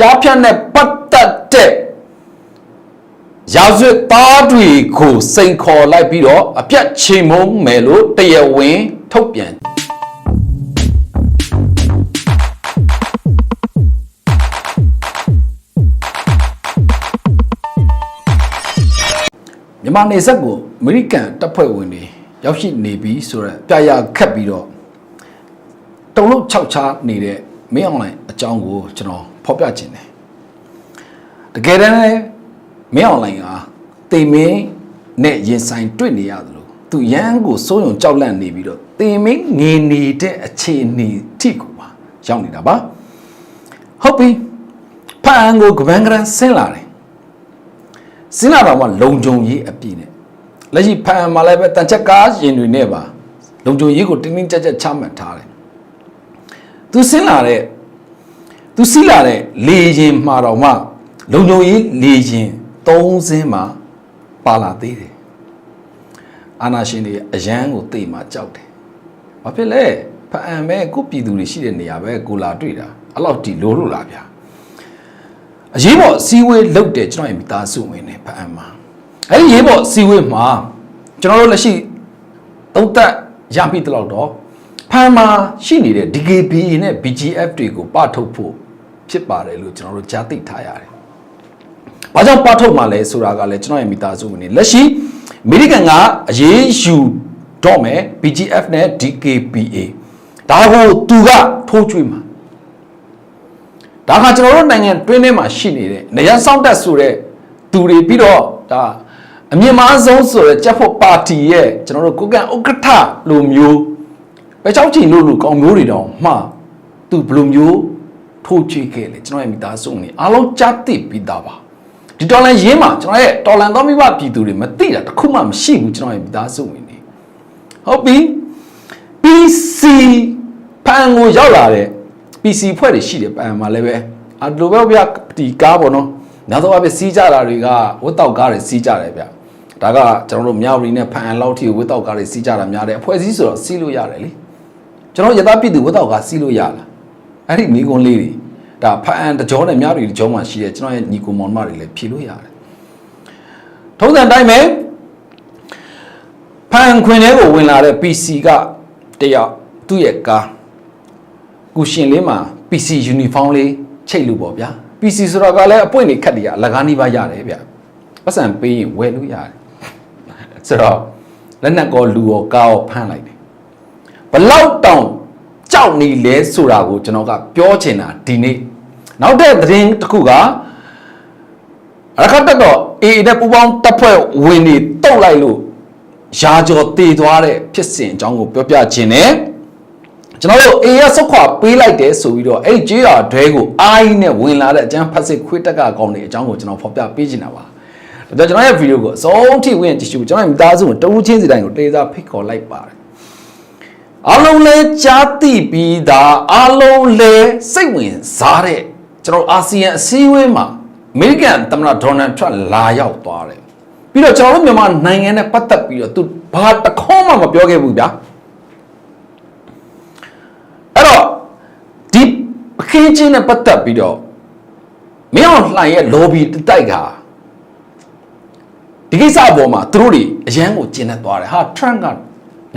ကြားဖြတ်နဲ့ပတ်သက်တဲ့ရာဇဝတ်သားတွေကိုစိန်ခေါ်လိုက်ပြီးတော့အပြတ်ချိန်မုံမယ်လို့တရားဝင်ထုတ်ပြန်မြန်မာနေဆက်ကိုအမေရိကန်တပ်ဖွဲ့ဝင်တွေရောက်ရှိနေပြီဆိုတော့ပြရခတ်ပြီးတော့တုံလုံးခြောက်ချားနေတဲ့မင်းအွန်လိုင်းအကြောင်းကိုကျွန်တော် ဖော်ပြခြင်းတယ်တကယ်တမ်းလည်းမင်းအွန်လိုင်းကတေမင်းနဲ့ရင်ဆိုင်တွေ့နေရတယ်လို့သူရန်ကိုစိုးရုံကြောက်လန့်နေပြီးတော့တေမင်းငေနေတဲ့အခြေအနေထိကိုပါရောက်နေတာပါဟုတ်ပြီဖအန်ကိုကပန်းကရန်ဆင်းလာတယ်စင်းလာတော်မှာလုံကြုံရေးအပြည့်နဲ့လက်ရှိဖန်မှာလည်းပဲတန်ချက်ကားရင်တွေနဲ့ပါလုံကြုံရေးကိုတင်းတင်းကြပ်ကြပ်ချမှတ်ထားတယ်သူစင်းလာတဲ့ သူစီးလာတဲ့လေရင်မှာတော်မှလုံကြုံရေးလေရင်၃စင်းမှာပါလာသေးတယ်အာနာရှင်တွေအရန်ကိုသိမှကြောက်တယ်ဘာဖြစ်လဲဖအံမဲကိုပြည်သူတွေရှိတဲ့နေရာပဲကိုလာတွေ့တာအဲ့လောက်တီလိုလို့လားဗျာအရေးပေါ်စီဝေးလုပ်တယ်ကျွန်တော်ရဲ့မိသားစုဝင်နေဖအံမှာအဲ့ဒီရေးပေါ်စီဝေးမှာကျွန်တော်တို့လက်ရှိသုံးသက်ရပြီတလောက်တော့ဖအံမှာရှိနေတဲ့ DKBA နဲ့ BGF တွေကိုပထုတ်ဖို့ ဖြစ်ပါတယ်လို့ကျွန်တော်တို့ကြားသိထားရတယ်။ဘာကြောင့်ပထုတ်မှာလဲဆိုတာကလည်းကျွန်တော်ရဲ့မိသားစုဝင်နေလက်ရှိအမေရိကန်ကအရေးယူတော့မယ် BGF နဲ့ DKBA ဒါကိုသူကထိုးချွေးမှာဒါကကျွန်တော်တို့နိုင်ငံတွင်းထဲမှာရှိနေတဲ့နေရစောင့်တက်ဆိုတဲ့သူတွေပြီးတော့ဒါအမြင့်မားဆုံးဆိုတဲ့ကြက်ဖို့ပါတီရဲ့ကျွန်တော်တို့ကိုကန်ဥက္ကဋ္ဌလိုမျိုးပဲချောက်ချင်လို့လူကောင်းမျိုးတွေတောင်မှသူဘယ်လိုမျိုး ထိုးချွေးခဲ့လဲကျွန်တော်ရဲ့မိသားစုနေအားလုံးကြားသိပြီးသားပါဒီတော်လန်ရင်းမှာကျွန်တော်ရဲ့တော်လန်သောမိဘပြည်သူတွေမသိတာတစ်ခုမှမရှိဘူးကျွန်တော်ရဲ့မိသားစုဝင်နေဟုတ်ပြီ PC ဖန်ကိုရောက်လာတဲ့ PC ဖွဲ့တွေရှိတယ်ပန်မှာလည်းပဲအလိုပဲဗျဒီကားပေါ့နော်နောက်တော့ပဲစီးကြတာတွေကဝတ်တောက်ကားတွေစီးကြတယ်ဗျဒါကကျွန်တော်တို့မြောက်ရီနဲ့ဖန်လောက်ထိဝတ်တောက်ကားတွေစီးကြတာများတယ်အဖွဲ့အစည်းဆိုတော့စီးလို့ရတယ်လေကျွန်တော်ရသားပြည်သူဝတ်တောက်ကားစီးလို့ရလား အဲ့ဒီမိကွန်းလေးတွေဒါဖန်တကြောနဲ့မြောက်ရီတကြောမှရှိတယ်ကျွန်တော်ရဲ့ညီကိုမောင်မတွေလည်းဖြေလို့ရတယ်ထုံးစံတိုင်းပဲဖန်ခွင်ထဲကိုဝင်လာတဲ့ PC ကတယောက်သူ့ရဲ့ကားကိုရှင်လေးမှာ PC uniform လေးချိတ်လို့ပေါ့ဗျာ PC ဆိုတော့ကလည်းအပွင့်နေခတ်တရအလကားနှီးပါရတယ်ဗျပတ်စံပေးရင်ဝယ်လို့ရတယ်ဆိုတော့လက်နက်ကောလူရောကားရောဖမ်းလိုက်တယ်ဘလောက်တောင် ကြောက်နေလဲဆိုတာကိုကျွန်တော်ကပြောချင်တာဒီနေ့နောက်တဲ့သတင်းတစ်ခုကရခတ်တက်တော့ AA နဲ့ပူပေါင်းတပ်ဖွဲ့ဝင်တွေတုတ်လိုက်လို့ရာကျော်တည်သွားတဲ့ဖြစ်စဉ်အကြောင်းကိုပြောပြခြင်းနဲ့ကျွန်တော်တို့ A ရဆုတ်ခွာပေးလိုက်တယ်ဆိုပြီးတော့အဲ့ဒီကြေးရဒွဲကိုအာအီနဲ့ဝင်လာတဲ့အကျန်းဖတ်စစ်ခွေးတက်ကကောင်းနေအကြောင်းကိုကျွန်တော်ဖော်ပြပေးချင်တာပါဒါကြောင့်ကျွန်တော်ရဲ့ဗီဒီယိုကိုအဆုံးထိဝင်ကြည့်ရှုကျွန်တော်ရဲ့မိသားစုကိုတဦးချင်းစီတိုင်းကိုတေးစားဖိတ်ခေါ်လိုက်ပါတယ် အားလုံးလဲကြားသိပြီးသားအားလုံးလဲစိတ်ဝင်စားတဲ့ကျွန်တော်အာဆီယံအစည်းအဝေးမှာအမေရိကန်သမ္မတဒေါ်နယ်ထရန့်လာရောက်သွားတယ်ပြီးတော့ကျွန်တော်တို့မြန်မာနိုင်ငံနဲ့ပတ်သက်ပြီးတော့သူဘာတစ်ခေါက်မှမပြောခဲ့ဘူးဗျာအဲ့တော့ဒီအခင်းချင်းနဲ့ပတ်သက်ပြီးတော့မင်းအောင်လှိုင်ရဲ့ lobby တိုက်ကဒီကိစ္စအပေါ်မှာသူတို့တွေအရန်ကိုကျင်းနေသွားတယ်ဟာ Trump က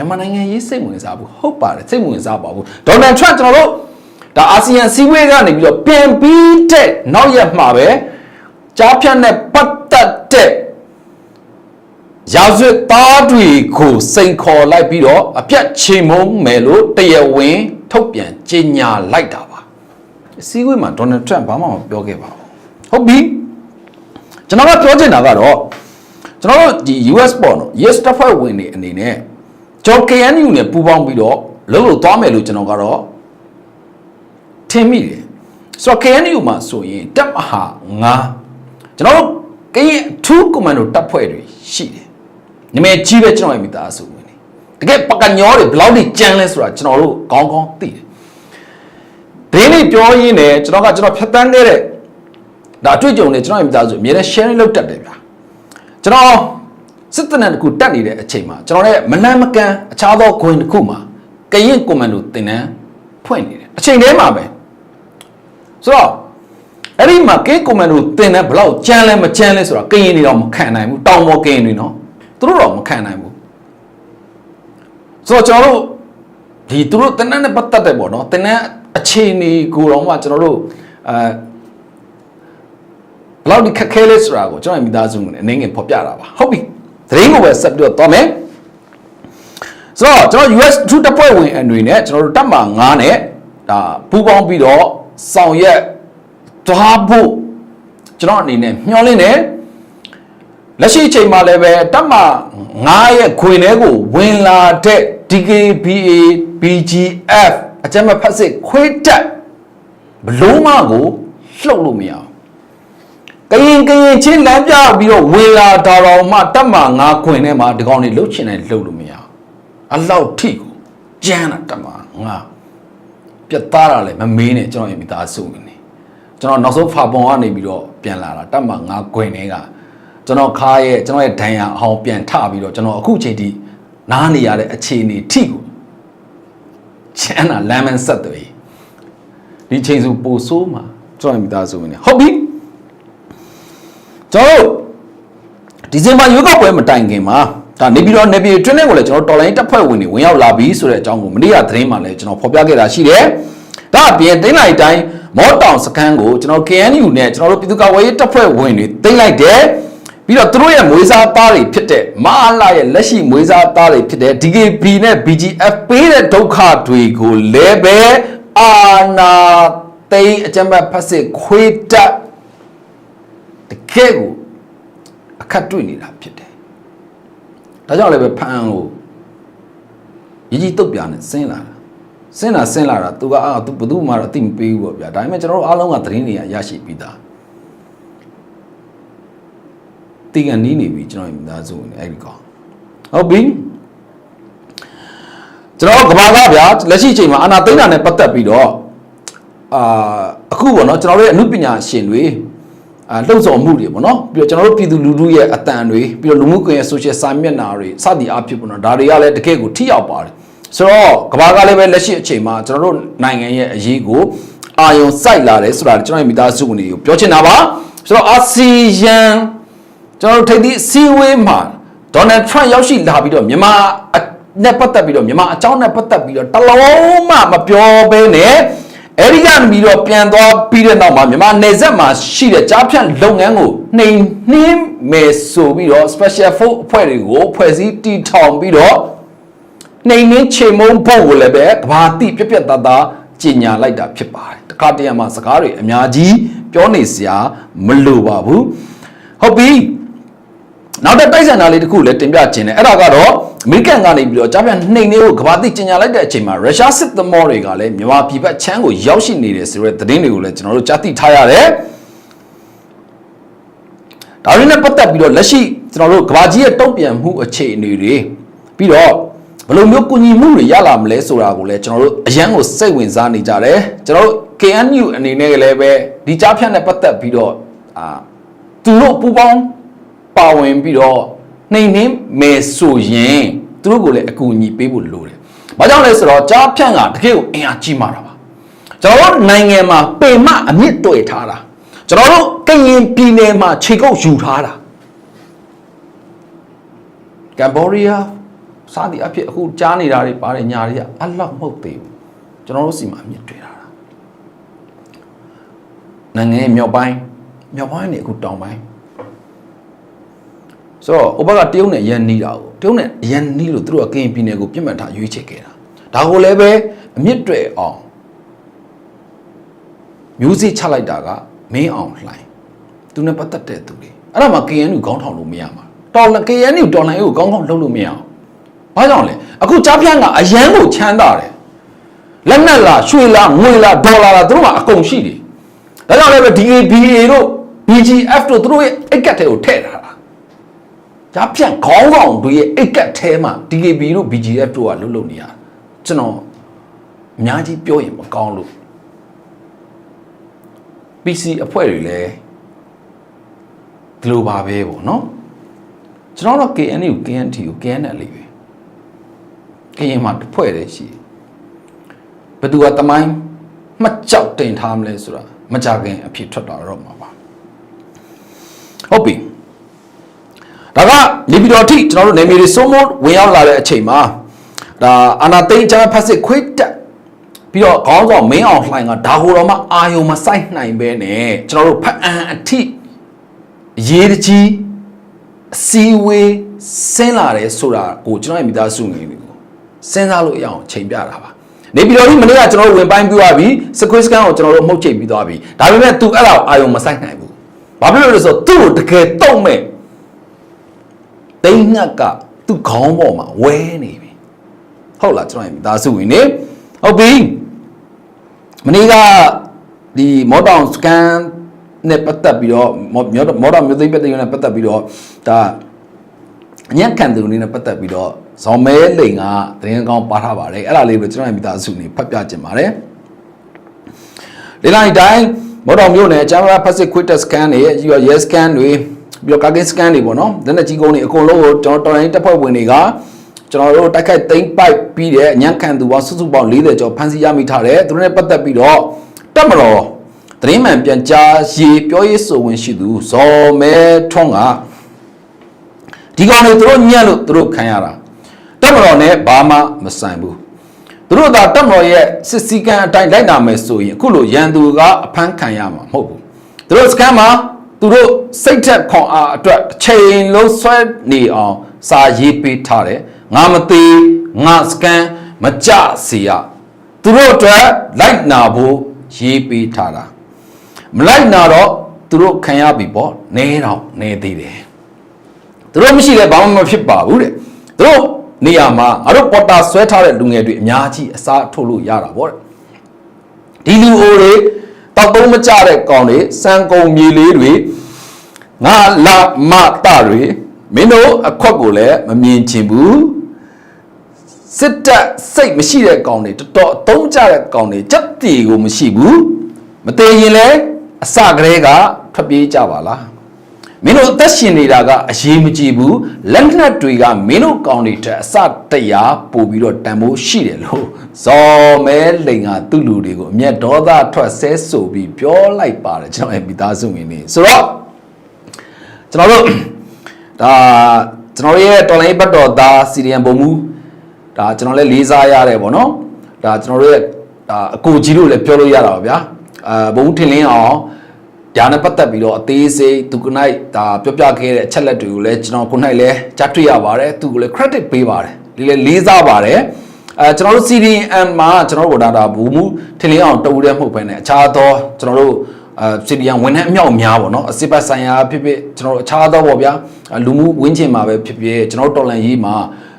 မြန်မာနိုင်ငံရေးစိတ်ဝင်စားဘူးဟုတ်ပါတယ်စိတ်ဝင်စားပါဘူးဒေါ်နယ်ထရန့်ကျွန်တော်တို့ဒါအာဆီယံစီးပွေးကနေပြီးတော့ပြန်ပြီးတဲ့နောက်ရက်မှာပဲကြားဖြတ်နဲ့ပတ်သက်တဲ့ရာဇဝတ်သားတွေကိုစိန်ခေါ်လိုက်ပြီးတော့အပြတ်ချိန်မုံမယ်လို့တရားဝင်ထုတ်ပြန်ကြေညာလိုက်တာပါအစည်းအဝေးမှာဒေါ်နယ်ထရန့်ဘာမှမပြောခဲ့ပါဘူးဟုတ်ပြီကျွန်တော်ကပြောချင်တာကတော့ကျွန်တော်တို့ဒီ US ပေါ့နော် US တပ်ဖွဲ့ဝင်တွေအနေနဲ့ ကျွန်တော် KNU နဲ့ပူးပေါင်းပြီးတော့လှုပ်လို့သွားမယ်လို့ကျွန်တော်ကတော့ထင်မိတယ်ဆိုတော့ KNU မှာဆိုရင်တပ်မဟာ9ကျွန်တော်တို့ကရင်အထူးကွန်မန်ဒိုတပ်ဖွဲ့တွေရှိတယ်နမည်ကြီးပဲကျွန်တော်ရဲ့မိသားစုဝင်နေတကယ်ပကညောတွေဘယ်လောက်ထိကြမ်းလဲဆိုတာကျွန်တော်တို့ကောင်းကောင်းသိတယ်ဒင်းလေးပြောရင်းနဲ့ကျွန်တော်ကကျွန်တော်ဖြတ်တန်းခဲ့တဲ့ဒါအတွေ့အကြုံတွေကျွန်တော်ရဲ့မိသားစုအများနဲ့ sharing လုပ်တတ်တယ်ဗျာကျွန်တော် စစ်တပ်နဲ့တခုတက်နေတဲ့အချိန်မှာကျွန်တော်ရဲ့မလန့်မကန်းအခြားသောဂွင်တစ်ခုမှာကရင်ကွန်မန်ဒိုတင်တန်းဖွင့်နေတယ်အချိန်တည်းမှာပဲဆိုတော့အဲ့ဒီမှာကဲကွန်မန်ဒိုတင်တယ်ဘလောက်ကြမ်းလဲမကြမ်းလဲဆိုတာကရင်တွေတော့မခံနိုင်ဘူးတောင်ပေါ်ကရင်တွေနော်သူတို့တော့မခံနိုင်ဘူးဆိုတော့ကျွန်တော်တို့ဒီသူတို့တင်တဲ့ပတ်သက်တယ်ပေါ့နော်တင်တဲ့အခြေအနေကိုတော့မှကျွန်တော်တို့အဲဘလောက်ဒီခက်ခဲလဲဆိုတာကိုကျွန်တော်မိသားစုနဲ့အနေငယ်ဖော်ပြတာပါဟုတ်ပြီ သတင်းကိုပဲဆက်ပြီးတော့သွားမယ်ဆိုတော့ကျွန်တော် US ထူးတပ်ဖွဲ့ဝင်အနေနဲ့ကျွန်တော်တို့တပ်မ9နဲ့ဒါပူးပေါင်းပြီးတော့ဆောင်ရွက်သွားဖို့ကျွန်တော်အနေနဲ့မျှော်လင့်တယ်လက်ရှိအချိန်မှာလည်းပဲတပ်မ9ရဲ့ခွင်ထဲကိုဝင်လာတဲ့ DKBA BGF အကြမ်းဖက်ဖက်စစ်ခွေးတက်ဘလုံးမကိုလှုပ်လို့မရဘူး ကရင်ကရင်ချင်းလမ်းပြပြီးတော့ဝင်လာတာတော်မှတက်မှငါခွင်ထဲမှာဒီကောင်တွေလှုပ်ချင်တယ်လှုပ်လို့မရဘူးအလောက်ထိကိုကြမ်းတာတက်မှငါပြတ်သားတာလည်းမမေးနဲ့ကျွန်တော်ရင်မိသားစုဝင်နေကျွန်တော်နောက်ဆုံးဖာပုံကနေပြီးတော့ပြန်လာတာတက်မှငါခွင်ထဲကကျွန်တော်ခါရဲ့ကျွန်တော်ရဲ့ဒဏ်ရာအဟောင်းပြန်ထပြီးတော့ကျွန်တော်အခုချိန်ထိနားနေရတဲ့အခြေအနေထိကိုချမ်းသာလမ်းမဆက်သွေးဒီချိန်စုပိုဆိုးမှာကျွန်တော်မိသားစုဝင်နေဟုတ်ပြီ ကျွန်တော်တို့ဒီဇင်ဘာရွေးကောက်ပွဲမတိုင်ခင်မှာဒါနေပြည်တော်နေပြည်တွင်းထဲကိုလည်းကျွန်တော်တော်လိုင်းတပ်ဖွဲ့ဝင်တွေဝင်ရောက်လာပြီဆိုတဲ့အကြောင်းကိုမနေ့ကသတင်းမှာလည်းကျွန်တော်ဖော်ပြခဲ့တာရှိတယ်ဒါအပြင်တင်းလိုက်တိုင်းမောတောင်စခန်းကိုကျွန်တော် KNU နဲ့ကျွန်တော်တို့ပြည်သူ့ကာကွယ်ရေးတပ်ဖွဲ့ဝင်တွေတင်းလိုက်တယ်ပြီးတော့သူတို့ရဲ့မွေးစားသားတွေဖြစ်တဲ့မအားလာရဲ့လက်ရှိမွေးစားသားတွေဖြစ်တဲ့ DKB နဲ့ BGF ပေးတဲ့ဒုက္ခတွေကိုလည်းပဲအာနာသိန်းအကြမ်းဖက်ဖက်စစ်ခွေးတက် တကယ်ကိုအခက်တွေ့နေတာဖြစ်တယ်ဒါကြောင့်လည်းပဲဖန်လို့ရည်ကြီးတုတ်ပြာနဲ့ဆင်းလာတာဆင်းလာဆင်းလာတာသူကအာသူဘယ်သူမှတော့အသိမပေးဘူးပေါ့ဗျာဒါပေမဲ့ကျွန်တော်တို့အားလုံးကသတင်းတွေကရရှိပြီးသားတီကန်နီးနေပြီကျွန်တော်ရဲ့မိသားစုဝင်အဲ့ဒီကောင်ဟုတ်ပြီကျွန်တော်ကဘာကဗျာလက်ရှိအချိန်မှာအာနာသိန်းတာနဲ့ပတ်သက်ပြီးတော့အာအခုပေါ့နော်ကျွန်တော်တို့ရဲ့အမှုပညာရှင်တွေအာ လှုပ်ဆောင်မှုတွေပေါ့နော်ပြီးတော့ကျွန်တော်တို့ပြည်သူလူထုရဲ့အတန်တွေပြီးတော့လူမှုကွန်ရက် social စာမျက်နှာတွေစသည်အဖြစ်ပေါ့နော်ဒါတွေကလည်းတကယ့်ကိုထိရောက်ပါတယ်ဆိုတော့ကဘာကလည်းပဲလက်ရှိအချိန်မှာကျွန်တော်တို့နိုင်ငံရဲ့အရေးကိုအာယုံစိုက်လာတယ်ဆိုတာကျွန်တော်ရဲ့မိသားစုဝင်တွေကိုပြောချင်တာပါဆိုတော့အာဆီယံကျွန်တော်တို့ထိပ်သီးအစည်းအဝေးမှာဒေါ်နယ်ထရန့်ရောက်ရှိလာပြီးတော့မြန်မာနဲ့ပတ်သက်ပြီးတော့မြန်မာအကြောင်းနဲ့ပတ်သက်ပြီးတော့တလုံးမှမပြောဘဲနဲ့ အဲ့ဒီကနေပြီးတော့ပြန်သွားပြီးတဲ့နောက်မှာမြန်မာနယ်စပ်မှာရှိတဲ့ကြားဖြတ်လုပ်ငန်းကိုနှိမ်နှင်းမယ်ဆိုပြီးတော့ special force အဖွဲ့တွေကိုဖွဲ့စည်းတည်ထောင်ပြီးတော့နှိမ်နှင်းချေမုန်းဖို့ကိုလည်းပဲကဘာတိပြက်ပြက်သားသားကြီးညာလိုက်တာဖြစ်ပါတယ်တခါတရံမှာစကားတွေအများကြီးပြောနေစရာမလိုပါဘူးဟုတ်ပြီ နောက်တစ်တိုက်ဆန်တာလေးတစ်ခုလည်းတင်ပြခြင်းတယ်အဲ့ဒါကတော့အမေရိကန်ကနေပြီးတော့ကြားပြန်နှိမ်နေကိုကဘာတိကျညာလိုက်တဲ့အချိန်မှာရုရှားစစ်သမောတွေကလည်းမြန်မာပြည်ဘက်ချမ်းကိုရောက်ရှိနေတယ်ဆိုတဲ့သတင်းတွေကိုလည်းကျွန်တော်တို့ကြားသိထားရတယ်ဒါရင်းနဲ့ပတ်သက်ပြီးတော့လက်ရှိကျွန်တော်တို့ကဘာကြီးရဲ့တုံ့ပြန်မှုအခြေအနေတွေပြီးတော့ဘယ်လိုမျိုးကုညီမှုတွေရလာမလဲဆိုတာကိုလည်းကျွန်တော်တို့အရန်ကိုစိတ်ဝင်စားနေကြတယ်ကျွန်တော်တို့ KNU အနေနဲ့လည်းပဲဒီကြားဖြတ်နဲ့ပတ်သက်ပြီးတော့အာသူတို့ပူပေါင်း ပါဝင်ပြီးတော့နှိမ်နှင်းမယ်ဆိုရင်သူတို့ကိုလည်းအကူအညီပေးဖို့လိုတယ်။ဘာကြောင့်လဲဆိုတော့ကြားဖြန့်ကတကယ်ကိုအင်အားကြီးမာတာပါ။ကျွန်တော်တို့နိုင်ငံမှာပေမအမြင့်တွေ့ထားတာ။ကျွန်တော်တို့ကရင်ပြည်နယ်မှာခြေကုပ်ယူထားတာ။ကမ်ဘောဒီးယားစသည်အဖြစ်အခုကြားနေတာတွေပါတယ်ညာတွေကအလောက်မဟုတ်သေးဘူး။ကျွန်တော်တို့စီမှာအမြင့်တွေ့ထားတာ။နိုင်ငံရဲ့မြောက်ပိုင်းမြောက်ပိုင်းနေအခုတောင်ပိုင်း ဆိုတော့ဥပကတရုတ်နဲ့ရန်နီးတာကိုတရုတ်နဲ့ရန်နီးလို့သူတို့ကကရင်ပြည်နယ်ကိုပြစ်မှတ်ထားရွေးချယ်ခဲ့တာဒါကိုလည်းပဲအမြင့်တွေ့အောင်မျိုးစေ့ချလိုက်တာကမင်းအောင်လှိုင်သူနဲ့ပတ်သက်တဲ့သူတွေအဲ့ဒါမှ KNU ခေါင်းထောင်လို့မရမှာတော်လ KNU တော်လှန်ရေးကိုခေါင်းထောင်လုပ်လို့မရအောင်ဘာကြောင့်လဲအခုကြားဖြန့်ကအရန်ကိုချမ်းသာတယ်လက်နက်လားရွှေလားငွေလားဒေါ်လာလားသူတို့ကအကုန်ရှိတယ်ဒါကြောင့်လည်းပဲ DABA တို့ BGF တို့သူတို့ရဲ့အိတ်ကတ်တွေကိုထည့်ထား တာကြားဖြန့်ခေါင်းဆောင်တွေရဲ့အိတ်ကတ်ထဲမှာ DKB တို့ BGF တို့ကလှုပ်လှုပ်နေရကျွန်တော်အများကြီးပြောရင်မကောင်းလို့ PC အဖွဲ့တွေလည်းဒီလိုပါပဲပေါ့နော်ကျွန်တော်တို့ KN ကို KNT ကို KNL လေးပဲကရင်မှာတစ်ဖွဲ့တည်းရှိဘယ်သူကတမိုင်းမှတ်ကြောက်တင်ထားမလဲဆိုတာမကြခင်အဖြစ်ထွက်လာတော့မှာပါဟုတ်ပြီ ဒါကနေပြည်တော်ထိကျွန်တော်တို့နေပြည်တော်စိုးမိုးဝင်ရောက်လာတဲ့အချိန်မှာဒါအာနာသိန်းချမ်းဖက်စစ်ခွေးတက်ပြီးတော့ခေါင်းဆောင်မင်းအောင်လှိုင်ကဒါဟိုတော့မှအာယုံမဆိုင်နိုင်ပဲနဲ့ကျွန်တော်တို့ဖတ်အံအထိရေးတကြီးအစည်းအဝေးဆင်းလာတယ်ဆိုတာကိုကျွန်တော်ရဲ့မိသားစုငယ်တွေကိုစဉ်းစားလို့ရအောင်ချိန်ပြတာပါနေပြည်တော်ကြီးမနေ့ကကျွန်တော်တို့ဝင်ပိုင်းပြီးသွားပြီစကွေးစကန်ကိုကျွန်တော်တို့မှုတ်ချိန်ပြီးသွားပြီဒါပေမဲ့ तू အဲ့ဒါကိုအာယုံမဆိုင်နိုင်ဘူးဘာဖြစ်လို့လဲဆိုတော့သူ့ကိုတကယ်တုံ့မဲ့ တိန်းငှက်ကသူ့ခေါင်းပေါ်မှာဝဲနေပြီဟုတ်လားကျွန်တော်ရဲ့မိသားစုဝင်နေဟုတ်ပြီမနေ့ကဒီမော်တောင်စကန်နဲ့ပတ်သက်ပြီးတော့မော်မော်တောင်မြို့သိမ်းပတ်သက်ရနဲ့ပတ်သက်ပြီးတော့ဒါအညံ့ခံသူတွေနဲ့ပတ်သက်ပြီးတော့ဇော်မဲလိန်ကသတင်းကောင်းပါထားပါတယ်အဲ့ဒါလေးကိုကျွန်တော်ရဲ့မိသားစုနေဖတ်ပြခြင်းပါတယ်ဒီလိုက်တိုင်းမော်တော်မြို့နယ်ကျမ်းမာဖက်စစ်ခွစ်တက်စကန်တွေယူရဲစကန်တွေ ပြီးတော့ကာကင်စကန်တွေပေါ့နော်လက်နက်ကြီးကုန်းတွေအကုန်လုံးကိုကျွန်တော်တော်လိုင်းတပ်ဖွဲ့ဝင်တွေကကျွန်တော်တို့တိုက်ခိုက်သိမ်းပိုက်ပြီးတဲ့အညံ့ခံသူပေါင်းစုစုပေါင်း40ကျော်ဖမ်းဆီးရမိထားတယ်သူတို့နဲ့ပတ်သက်ပြီးတော့တက်မတော်သတင်းမှန်ပြန်ကြားရေးပြောရေးဆိုဝင်ရှိသူဇော်မဲထွန်းကဒီကောင်တွေသူတို့ညံ့လို့သူတို့ခံရတာတက်မတော်နဲ့ဘာမှမဆိုင်ဘူးသူတို့သာတက်မတော်ရဲ့စစ်စည်းကမ်းအတိုင်းလိုက်နာမယ်ဆိုရင်အခုလိုရန်သူကအဖမ်းခံရမှာမဟုတ်ဘူးသူတို့စကန်မှာ သူတို့စိတ်ထက်ခွန်အားအတွက်တစ်ချိန်လုံးဆွဲနေအောင်စာရေးပေးထားတယ်ငါမသေးငါစကန်မကြစေရသူတို့အတွက်လိုက်နာဖို့ရေးပေးထားတာမလိုက်နာတော့သူတို့ခံရပြီပေါ့နဲတော့နဲသေးတယ်သူတို့မရှိလဲဘာမှမဖြစ်ပါဘူးတဲ့သူတို့နေရာမှာငါတို့ပေါ်တာဆွဲထားတဲ့လူငယ်တွေအများကြီးအစားထုတ်လို့ရတာပေါ့တဲ့ဒီလူအိုတွေ တောက်သုံးမကြတဲ့ကောင်တွေစံကုံမြေလေးတွေငါလာမတတွေမင်းတို့အခွက်ကိုလည်းမမြင်ချင်ဘူးစစ်တပ်စိတ်မရှိတဲ့ကောင်တွေတော်တော်အသုံးကျတဲ့ကောင်တွေစက်တီကိုမရှိဘူးမတည်ရင်လည်းအစကတည်းကထွက်ပြေးကြပါလား မင်းတို့အသက်ရှင်နေတာကအရေးမကြီးဘူးလက်နက်တွေကမင်းတို့ကောင်းတွေတက်အစတရားပို့ပြီးတော့တန်ဖိုးရှိတယ်လို့ဇော်မဲလိန်ကသူ့လူတွေကိုအမျက်ဒေါသထွက်ဆဲဆိုပြီးပြောလိုက်ပါတယ်ကျွန်တော်ရဲ့မိသားစုဝင်တွေဆိုတော့ကျွန်တော်တို့ဒါကျွန်တော်ရဲ့တော်လိုင်းဘတ်တော်သားစီရီယန်ဘုံမူဒါကျွန်တော်လည်းလေးစားရတယ်ပေါ့နော်ဒါကျွန်တော်တို့ရဲ့ဒါအကိုကြီးတို့လည်းပြောလို့ရတာပါဗျာအာဘုံထင်လင်းအောင် ဒါနဲ့ပတ်သက်ပြီးတော့အသေးစိတ်သူကနိုင်ဒါပြောပြခဲ့တဲ့အချက်လက်တွေကိုလည်းကျွန်တော်ကိုနိုင်လည်းကြားတွေ့ရပါတယ်သူကလည်း credit ပေးပါတယ်ဒီလည်းလေးစားပါတယ်အဲကျွန်တော်တို့ CDM မှာကျွန်တော်တို့ဒါဒါဘူမှုထင်လင်းအောင်တူတဲ့မှုပဲနဲ့အခြားသောကျွန်တော်တို့အဲ CDM ဝန်ထမ်းအမြောက်များပေါ့နော်အစစ်ပတ်ဆိုင်ရာဖြစ်ဖြစ်ကျွန်တော်တို့အခြားသောပေါ့ဗျာလူမှုဝင်းကျင်မှာပဲဖြစ်ဖြစ်ကျွန်တော်တို့တော်လန်ရေးမှာ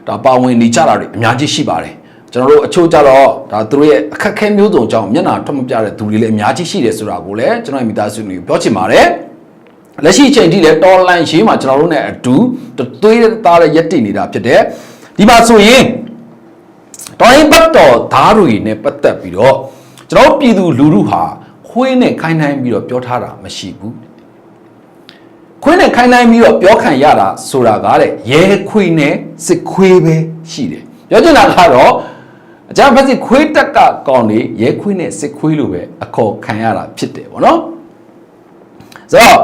ဒါပါဝင်နေကြတာတွေအများကြီးရှိပါတယ် ကျွန်တော်တို့အချို့ကြတော့ဒါသူတို့ရဲ့အခက်အခဲမျိုးစုံကြောင့်မျက်နှာထွက်မပြတဲ့သူတွေလည်းအများကြီးရှိတယ်ဆိုတာကိုလည်းကျွန်တော်ရဲ့မိသားစုတွေကိုပြောချင်ပါတယ်လက်ရှိအချိန်ထိလည်းတော်လန်ရေးမှာကျွန်တော်တို့ ਨੇ အတူသွေးသားတဲ့ရက်တည်နေတာဖြစ်တဲ့ဒီမှာဆိုရင်တော်ရင်ဘတ်တော်ဓာတ်တွေနဲ့ပတ်သက်ပြီးတော့ကျွန်တော်ပြည်သူလူထုဟာခွေးနဲ့ခိုင်းနှိုင်းပြီးတော့ပြောထားတာမရှိဘူးခွေးနဲ့ခိုင်းနှိုင်းပြီးတော့ပြောခံရတာဆိုတာကတဲ့ရဲခွေးနဲ့စစ်ခွေးပဲရှိတယ်ပြောချင်တာကတော့ အကြမ်းဖက်စစ်ခွေးတက်ကကောင်နေရဲခွေးနဲ့စစ်ခွေးလိုပဲအခေါ်ခံရတာဖြစ်တယ်ဗောနော်ဆိုတော့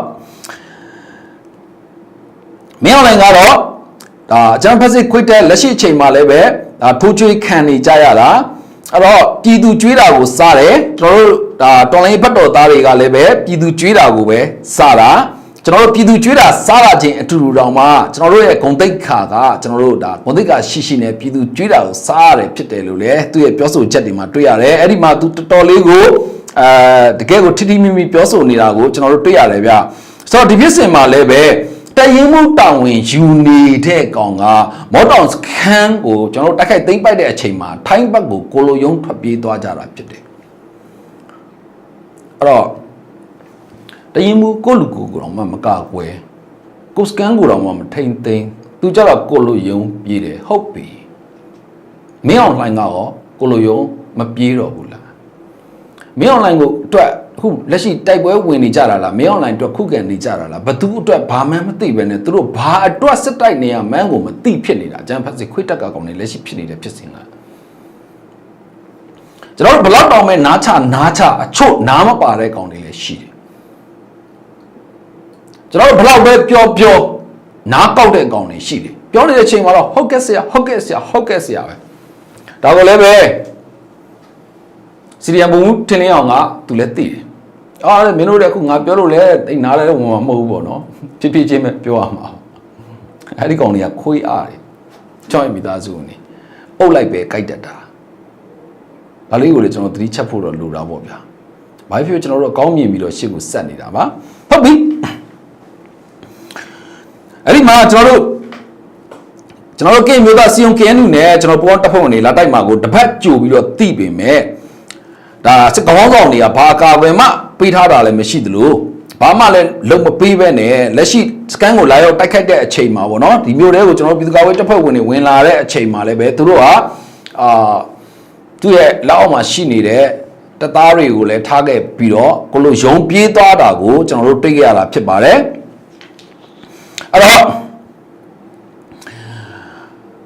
မင်းအောင်လိုင်ကတော့ဒါအကြမ်းဖက်စစ်ခွေးတက်လက်ရှိအချိန်မှာလည်းပဲဒါထိုးချွေးခံနေကြရတာအဲ့တော့ပြည်သူကျွေးတာကိုစားတယ်ကျွန်တော်တို့ဒါတော်လိုင်းဘတ်တော်သားတွေကလည်းပဲပြည်သူကျွေးတာကိုပဲစားတာ ကျွန်တော်တို့ပြည်သူကျွေးတာစားတာချင်းအတူတူတောင်မှကျွန်တော်တို့ရဲ့ဂုံတိတ်ခါကကျွန်တော်တို့ဒါဂုံတိတ်ခါရှိရှိနဲ့ပြည်သူကျွေးတာကိုစားရတယ်ဖြစ်တယ်လို့လည်းသူ့ရဲ့ပြောဆိုချက်တွေမှာတွေ့ရတယ်အဲ့ဒီမှာသူတော်တော်လေးကိုအဲတကယ်ကိုထိထိမိမိပြောဆိုနေတာကိုကျွန်တော်တို့တွေ့ရတယ်ဗျဆိုတော့ဒီဖြစ်စဉ်မှာလည်းပဲတရင်မှုတောင်ဝင်ယူနေတဲ့ကောင်ကမော်တောင်စခန်းကိုကျွန်တော်တို့တိုက်ခိုက်သိမ်းပိုက်တဲ့အချိန်မှာထိုင်းဘက်ကိုကိုလိုယုံထွက်ပြေးသွားကြတာဖြစ်တယ်အဲ့တော့ တရင်မှုကိုလူကိုကိုတော့မမကကွယ်ကိုစကန်ကိုတော့မထိန်သိမ်းသူကြတော့ကိုလိုယုံပြေးတယ်ဟုတ်ပြီမင်းအောင်လှိုင်းကရောကိုလိုယုံမပြေးတော့ဘူးလားမင်းအွန်လိုင်းကိုအတွက်ခုလက်ရှိတိုက်ပွဲဝင်နေကြတာလားမင်းအွန်လိုင်းအတွက်ခုခံနေကြတာလားဘသူအတွက်ဘာမှမသိပဲနဲ့သူတို့ဘာအတွက်စစ်တိုက်နေရမှန်းကိုမသိဖြစ်နေတာအကျန်းဖက်စစ်ခွေးတက်ကကောင်နေလက်ရှိဖြစ်နေတဲ့ဖြစ်စဉ်လားကျွန်တော်တို့ဘလောက်တောင်မဲ့နားချနားချအချို့နားမပါတဲ့ကောင်တွေလည်းရှိတယ် ကျွန်တော်တို့ဘလောက်ပဲပြောပြောနားကောက်တဲ့ကောင်တွေရှိတယ်ပြောနေတဲ့အချိန်မှာတော့ဟုတ်ကဲ့ဆရာဟုတ်ကဲ့ဆရာဟုတ်ကဲ့ဆရာပဲဒါကိုလည်းပဲစီရီယံဘုံထင်းလင်းအောင်ကသူလည်းသိတယ်အာမင်းတို့လည်းအခုငါပြောလို့လည်းတိတ်နားလည်းဝင်မှာမဟုတ်ဘူးပေါ့နော်ဖြစ်ဖြစ်ချင်းပဲပြောရမှာအဲ့ဒီကောင်တွေကခွေးအားတယ်ကြောင်းမိသားစုနေအုပ်လိုက်ပဲကြိုက်တတ်တာဒါလေးကိုလည်းကျွန်တော်သတိချက်ဖို့တော့လိုတာပေါ့ဗျာဘာဖြစ်ဖြစ်ကျွန်တော်တို့အကောင်းမြင်ပြီးတော့ရှေ့ကိုဆက်နေတာပါဟုတ်ပြီ အဲ့ဒီမှာကျွန်တော်တို့ကျွန်တော်တို့ကေမျိုးသားစီယုံ KNU နဲ့ကျွန်တော်ပေါ်တက်ဖို့နေလာတိုက်မှာကိုတစ်ဖက်ကြိုပြီးတော့တိပင်မဲ့ဒါစစ်ကောင်းဆောင်တွေကဘာကာဝယ်မှပေးထားတာလည်းမရှိသလိုဘာမှလည်းလုံမပေးပဲနဲ့လက်ရှိစကန်ကိုလာရောက်တိုက်ခိုက်တဲ့အချိန်မှာပေါ့နော်ဒီမျိုးတွေကိုကျွန်တော်ပြည်သူ့ကာကွယ်တပ်ဖွဲ့ဝင်တွေဝင်လာတဲ့အချိန်မှာလည်းပဲသူတို့ဟာအာသူ့ရဲ့လက်အောက်မှာရှိနေတဲ့တပ်သားတွေကိုလည်းထားခဲ့ပြီးတော့ကိုလိုယုံပြေးသွားတာကိုကျွန်တော်တို့တွေ့ကြရတာဖြစ်ပါတယ်အဲ့ တော့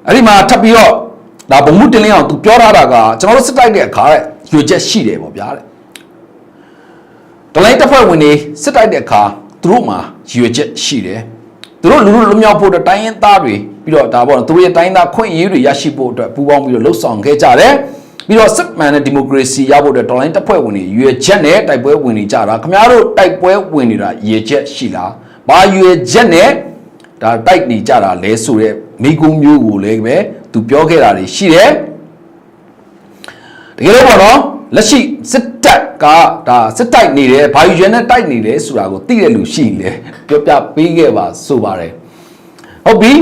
အဲ့ဒီမှာထပ်ပြီးတော့ဒါဗမှုတင်လင်းအောင်သူပြောထားတာကကျွန်တော်တို့စစ်တိုက်တဲ့အခါတဲ့ရွေချက်ရှိတယ်ပေါ့ဗျာတဲ့ဒလိုင်းတပ်ဖွဲ့ဝင်တွေစစ်တိုက်တဲ့အခါသူတို့မှာရွေချက်ရှိတယ်သူတို့လူလူလွမြောက်ဖို့အတွက်တိုင်းရင်းသားတွေပြီးတော့ဒါပေါ့နော်သူတို့ရဲ့တိုင်းသားခွင့်အရေးတွေရရှိဖို့အတွက်ပူးပေါင်းပြီးတော့လှုပ်ဆောင်ခဲ့ကြတယ်ပြီးတော့စစ်မှန်တဲ့ဒီမိုကရေစီရဖို့အတွက်ဒေါ်လိုင်းတပ်ဖွဲ့ဝင်တွေရွေချက်နဲ့တိုက်ပွဲဝင်နေကြတာခင်ဗျားတို့တိုက်ပွဲဝင်နေတာရွေချက်ရှိလားဘာရွေချက်နဲ့ ဒါတိုက်နေကြတာလဲဆိုတဲ့မိကုံးမျိုးကိုလည်းပဲသူပြောခဲ့တာတွေရှိတယ်တကယ်လို့ပေါ့နော်လက်ရှိစစ်တပ်ကဒါစစ်တိုက်နေတယ်ဘာယူရဲနဲ့တိုက်နေတယ်ဆိုတာကိုသိတဲ့လူရှိလေပြောပြပေးခဲ့ပါဆိုပါတယ်ဟုတ်ပြီ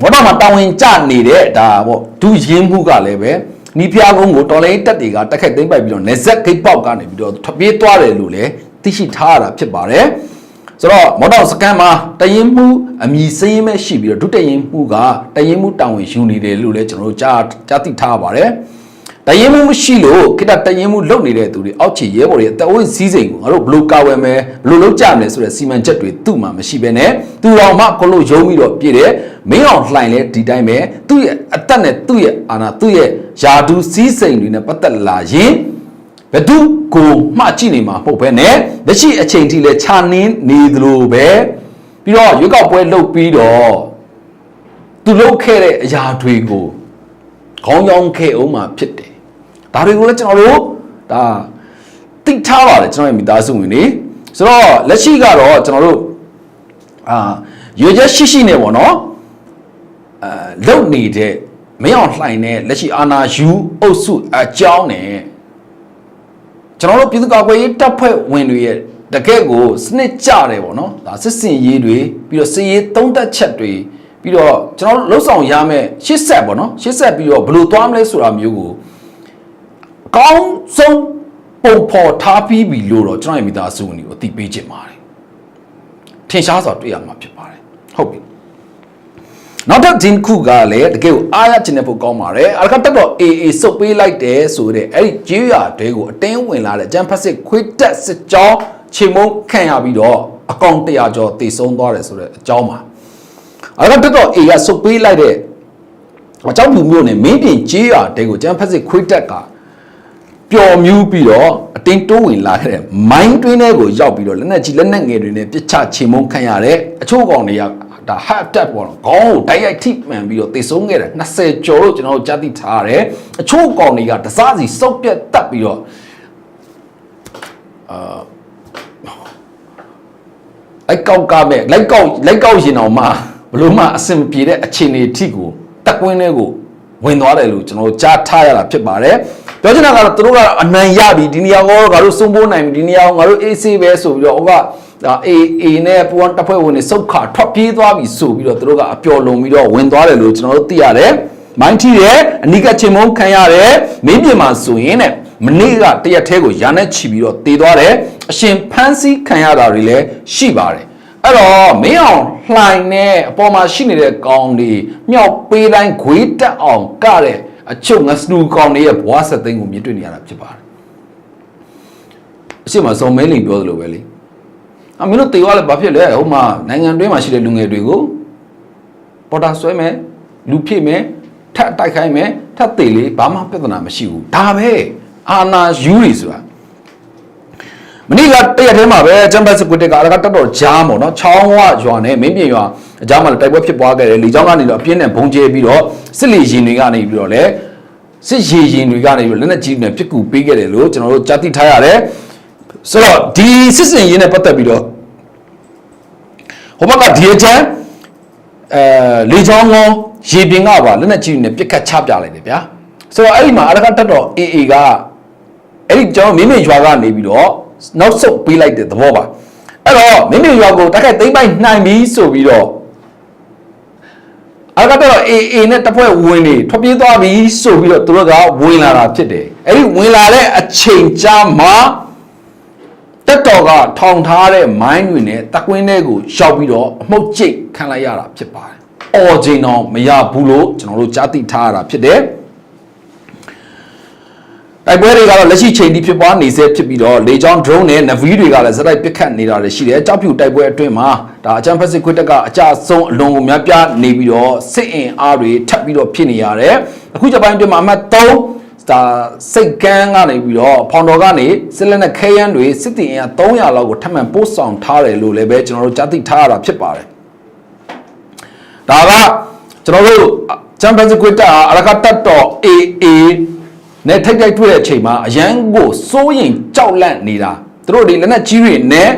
ဘောတော့မှာတာဝန်ကျနေတဲ့ဒါပေါ့ဒူရင်းမှုကလည်းပဲနီးဖျားကုန်းကိုတော်လိုင်းတက်တွေကတက်ခက်သိမ့်ပိုက်ပြီးတော့နေဆက်ဂိတ်ပေါက်ကနေပြီးတော့ထပြေးသွားတယ်လို့လည်းသိရှိထားရတာဖြစ်ပါတယ် ဆိုတော့မော်တော်စကန်မှာတရင်မှုအမည်စင်းရင်မဲ့ရှိပြီးတော့ဒုတရင်မှုကတရင်မှုတာဝန်ယူနေတယ်လို့လည်းကျွန်တော်တို့ကြားကြားသိထားပါတယ်တရင်မှုမရှိလို့ခိတတရင်မှုလုပ်နေတဲ့သူတွေအောက်ခြေရဲဘော်တွေအတအဝိစည်းစိမ်ကိုငါတို့ဘလို့ကာဝယ်မယ်ဘလို့လုပ်ကြမယ်ဆိုတဲ့စီမံချက်တွေသူ့မှာမရှိဘဲနဲ့သူတော်မှကိုလို့ယုံပြီးတော့ပြည့်တယ်မင်းအောင်လှိုင်လဲဒီတိုင်းပဲသူ့ရဲ့အသက်နဲ့သူ့ရဲ့အာဏာသူ့ရဲ့ယာဒူစည်းစိမ်တွေနဲ့ပတ်သက်လာရင် ဘယ်သူကိုမှကြည့်နေမှာမဟုတ်ပဲနဲ့လက်ရှိအချိန်ထိလဲခြာနင်းနေသလိုပဲပြီးတော့ရွေးကောက်ပွဲလုပ်ပြီးတော့သူလုပ်ခဲ့တဲ့အရာတွေကိုခေါင်းကြောင်းခဲ့အောင်မှဖြစ်တယ်ဒါတွေကိုလည်းကျွန်တော်တို့ဒါသိထားပါတယ်ကျွန်တော်ရဲ့မိသားစုဝင်တွေဆိုတော့လက်ရှိကတော့ကျွန်တော်တို့အာရွေချက်ရှိရှိနေပေါ့နော်အဲလုံနေတဲ့မင်းအောင်လှိုင်တဲ့လက်ရှိအာနာယူအုပ်စုအကြောင်းနဲ့ ကျွန်တော်တို့ပြည်သူ့ကာကွယ်ရေးတပ်ဖွဲ့ဝင်တွေရဲ့တကယ့်ကိုစနစ်ကြတယ်ပေါ့နော်ဒါစစ်စင်ရေးတွေပြီးတော့စစ်ရေးသုံးသက်ချက်တွေပြီးတော့ကျွန်တော်တို့လှုပ်ဆောင်ရမယ့်ရှစ်ဆက်ပေါ့နော်ရှစ်ဆက်ပြီးတော့ဘယ်လိုသွားမလဲဆိုတာမျိုးကိုအကောင်းဆုံးပုံဖော်ထားပြီးပြီလို့တော့ကျွန်တော်ရဲ့မိသားစုဝင်တွေကိုအသိပေးခြင်းပါတယ်ထင်ရှားစွာတွေ့ရမှာဖြစ်ပါတယ်ဟုတ်ပြီ နောက်တစ်ဂျင်ခုကလည်းတကယ်ကိုအားရချင်တဲ့ဖို့ကောင်းပါတယ်အလကတက်တော့ AA စုပ်ပေးလိုက်တယ်ဆိုတဲ့အဲ့ဒီကြေးရတဲကိုအတင်းဝင်လာတဲ့ဂျမ်ဖက်စစ်ခွေးတက်စစ်ကြောင်းချိန်မုံခံရပြီးတော့အကောင့်100ကျော်တည်ဆုံးသွားတယ်ဆိုတဲ့အကြောင်းပါအလကတက်တော့ AA ကစုပ်ပေးလိုက်တဲ့အကြောင်းပြမျိုးနဲ့မင်းပြင်ကြေးရတဲကိုဂျမ်ဖက်စစ်ခွေးတက်ကပျော်မြူးပြီးတော့အတင်းတိုးဝင်လာခဲ့တဲ့မိုင်းတွင်းထဲကိုရောက်ပြီးတော့လက်နက်ကြီးလက်နက်ငယ်တွေနဲ့ပြစ်ချချိန်မုံခံရတဲ့အချို့ကောင်တွေက ဒါ heart attack ပေါ့နော်ခေါင်းကိုတိုက်ရိုက်ထိမှန်ပြီးတော့သေဆုံးခဲ့တယ်20ကျော်လို့ကျွန်တော်တို့ကြားသိထားရတယ်အချို့ကောင်တွေကတစားစီစုပ်ပြတ်တက်ပြီးတော့အာလိုက်ကောက်ကမဲ့လိုက်ကောက်လိုက်ကောက်ရင်အောင်မှဘလို့မှအဆင်မပြေတဲ့အခြေအနေအထိကိုတက်ကွင်းတွေကိုဝင်သွားတယ်လို့ကျွန်တော်တို့ကြားထားရတာဖြစ်ပါတယ်ပြောချင်တာကတော့သူတို့ကအနိုင်ရပြီဒီနေရာကောငါတို့စုံပိုးနိုင်ပြီဒီနေရာကိုငါတို့ AC ပဲဆိုပြီးတော့ဟိုကဒါ အေအေနဲ့ပူန်တပ်ဖွဲ့ဝင်တွေစုတ်ခါထွက်ပြေးသွားပြီဆိုပြီးတော့သူတို့ကအပျော်လွန်ပြီးတော့ဝင်သွားတယ်လို့ကျွန်တော်တို့သိရတယ်။မိုင်းထီရဲ့အနိကချင်းမုံခံရတယ်မင်းပြင်မှာဆိုရင်တဲ့မနေ့ကတရက်သေးကိုရာနဲ့ချီပြီးတော့တည်သွားတယ်အရှင်ဖန်းစီခံရတာတွေလည်းရှိပါတယ်။အဲ့တော့မင်းအောင်လှိုင်နဲ့အပေါ်မှာရှိနေတဲ့ကောင်တွေမြောက်ပေးတိုင်းခွေးတက်အောင်ကတဲ့အချုပ်ငါစနူကောင်တွေရဲ့ဘွားဆက်သိန်းကိုမြင်တွေ့နေရတာဖြစ်ပါတယ်။အရှိမစုံမင်းလင်ပြောသလိုပဲလေ။ အမင်းတို့တေသွားလဲဘာဖြစ်လဲဟိုမှာနိုင်ငံတွင်းမှာရှိတဲ့လူငယ်တွေကိုပေါ်တာဆွဲမယ်လူဖြစ်မယ်ထပ်တိုက်ခိုင်းမယ်ထပ်သေးလေဘာမှပြဿနာမရှိဘူးဒါပဲအာနာယူရီဆိုတာမနေ့ကတရက်ထဲမှာပဲချမ်ပီယံစ်ကွတ်တက်ကအရကတက်တော်ကြားမို့နော်ချောင်းဝရွာနဲ့မင်းပြင်ရွာအကြားမှာလည်းတိုက်ပွဲဖြစ်ပွားခဲ့တယ်လေချောင်းကနေတော့အပြင်းနဲ့ဘုံကျဲပြီးတော့စစ်လီရင်တွေကနေပြီးတော့လည်းစစ်ရေရင်တွေကနေပြီးတော့လက်နက်ကြီးတွေနဲ့ပြစ်ကူပေးခဲ့တယ်လို့ကျွန်တော်တို့ကြားသိထားရတယ် ဆိုတော့ဒီစစ်စင်ရေးနဲ့ပတ်သက်ပြီးတော့ဟိုဘက်ကဒီအချမ်းအဲလေချောင်းကောရေပြင်ကပါလက်နက်ကြီးတွေနဲ့ပြစ်ခတ်ချပြလိုက်တယ်ဗျာဆိုတော့အဲ့ဒီမှာအရကတက်တော် AA ကအဲ့ဒီကျွန်တော်မင်းမင်းရွာကနေပြီးတော့နောက်ဆုတ်ပေးလိုက်တဲ့သဘောပါအဲ့တော့မင်းမင်းရွာကိုတိုက်ခိုက်သိမ်းပိုက်နိုင်ပြီဆိုပြီးတော့အကတော့ AA နဲ့တပ်ဖွဲ့ဝင်တွေထွက်ပြေးသွားပြီဆိုပြီးတော့သူတို့ကဝင်လာတာဖြစ်တယ်အဲ့ဒီဝင်လာတဲ့အချိန်ကြာမှာ တက်တော်ကထောင်ထားတဲ့မိုင်းတွေနဲ့တကွင်းတွေကိုရှောက်ပြီးတော့အမှုတ်ကျိတ်ခံလိုက်ရတာဖြစ်ပါတယ်။အော်ချိန်တော့မရဘူးလို့ကျွန်တော်တို့ကြားသိထားရတာဖြစ်တယ်။တိုက်ပွဲတွေကတော့လက်ရှိချိန်ထိဖြစ်ပွားနေဆဲဖြစ်ပြီးတော့လေကြောင်း drone နဲ့ Navi တွေကလည်းစတိုက်ပစ်ခတ်နေတာတွေရှိတယ်။ကြောက်ဖြူတိုက်ပွဲအတွင်းမှာဒါအချမ်းဖက်စစ်ခွတ်တက်ကအကြဆုံးအလွန်ကိုများပြားနေပြီးတော့စစ်အင်အားတွေထပ်ပြီးတော့ဖြစ်နေရတယ်။အခုချက်ပိုင်းအတွင်းမှာအမှတ်3 ဒါစိတ်ကန်းကနေပြီးတော့ဖောင်တော်ကနေစစ်လက်နဲ့ခဲယမ်းတွေစစ်တီအင်အား300လောက်ကိုထပ်မံပို့ဆောင်ထားတယ်လို့လည်းပဲကျွန်တော်တို့ကြားသိထားရတာဖြစ်ပါတယ်။ဒါကကျွန်တော်တို့ချမ်ပီယံစ်ကွတ်တာအရကတက်တော် AA နဲ့ထိတ်ထိုက်တွေ့တဲ့အချိန်မှာအရန်ကိုစိုးရင်ကြောက်လန့်နေတာသူတို့ဒီလက်နက်ကြီးတွေနဲ့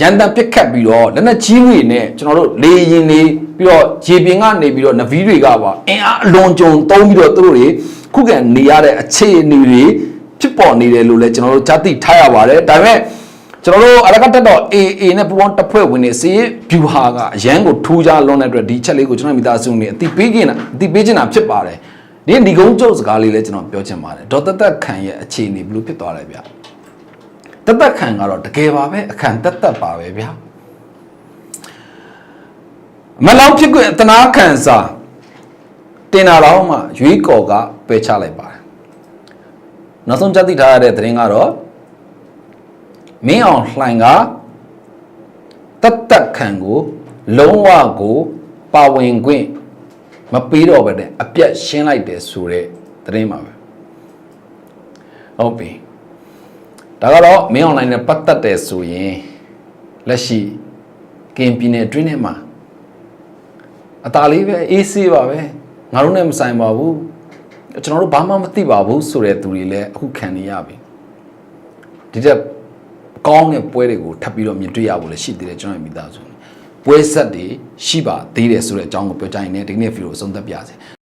ရန်တန်ပစ်ခတ်ပြီးတော့လက်နက်ကြီးတွေနဲ့ကျွန်တော်တို့လေရင်နေပြီးတော့ရေပြင်ကနေပြီးတော့နဗီတွေကပါအင်အားအလွန်ကြုံသုံးပြီးတော့သူတို့တွေ ခုခံနေရတဲ့အခြေအနေတွေဖြစ်ပေါ်နေတယ်လို့လည်းကျွန်တော်တို့ကြားသိထားရပါတယ်ဒါပေမဲ့ကျွန်တော်တို့အရကတက်တော့ AA နဲ့ပူပေါင်းတပ်ဖွဲ့ဝင်တွေစီးဗျူဟာကအရန်ကိုထူးခြားလွန်တဲ့အတွက်ဒီချက်လေးကိုကျွန်တော်မိသားစုနေအတိပေးခြင်းအတိပေးခြင်းတာဖြစ်ပါတယ်ဒီဒီကုန်းကျုပ်စကားလေးလည်းကျွန်တော်ပြောချင်ပါတယ်ဒေါ်သက်သက်ခံရဲ့အခြေအနေဘယ်လိုဖြစ်သွားလဲဗျသက်သက်ခံကတော့တကယ်ပါပဲအခန့်သက်သက်ပါပဲဗျာမလောင်ဖြစ်ခွင့်အတနာခံစာ တင်တာတော့မှရွေးကော်ကပယ်ချလိုက်ပါတယ်နောက်ဆုံးကြသိထားရတဲ့သတင်းကတော့မင်းအောင်လှိုင်ကတက်တက်ခံကိုလုံးဝကိုပါဝင်ခွင့်မပေးတော့ပဲတဲ့အပြတ်ရှင်းလိုက်တယ်ဆိုတဲ့သတင်းပါပဲဟုတ်ပြီဒါကတော့မင်းအွန်လိုင်းနဲ့ပတ်သက်တယ်ဆိုရင်လက်ရှိကင်ပြည်နယ်အတွင်းထဲမှာအตาလေးပဲအေးဆေးပါပဲ ငါတို့နဲ့မဆိုင်ပါဘူးကျွန်တော်တို့ဘာမှမသိပါဘူးဆိုတဲ့သူတွေလည်းအခုခံနေရပြီဒီတက်ကောင်းတဲ့ပွဲတွေကိုထပ်ပြီးတော့မြင်တွေ့ရဖို့လည်းရှိသေးတယ်ကျွန်တော်ရဲ့မိသားစုပွဲဆက်တွေရှိပါသေးတယ်ဆိုတဲ့အကြောင်းကိုပြောကြရင်လည်းဒီနေ့ဗီဒီယိုအဆုံးသတ်ပြစေ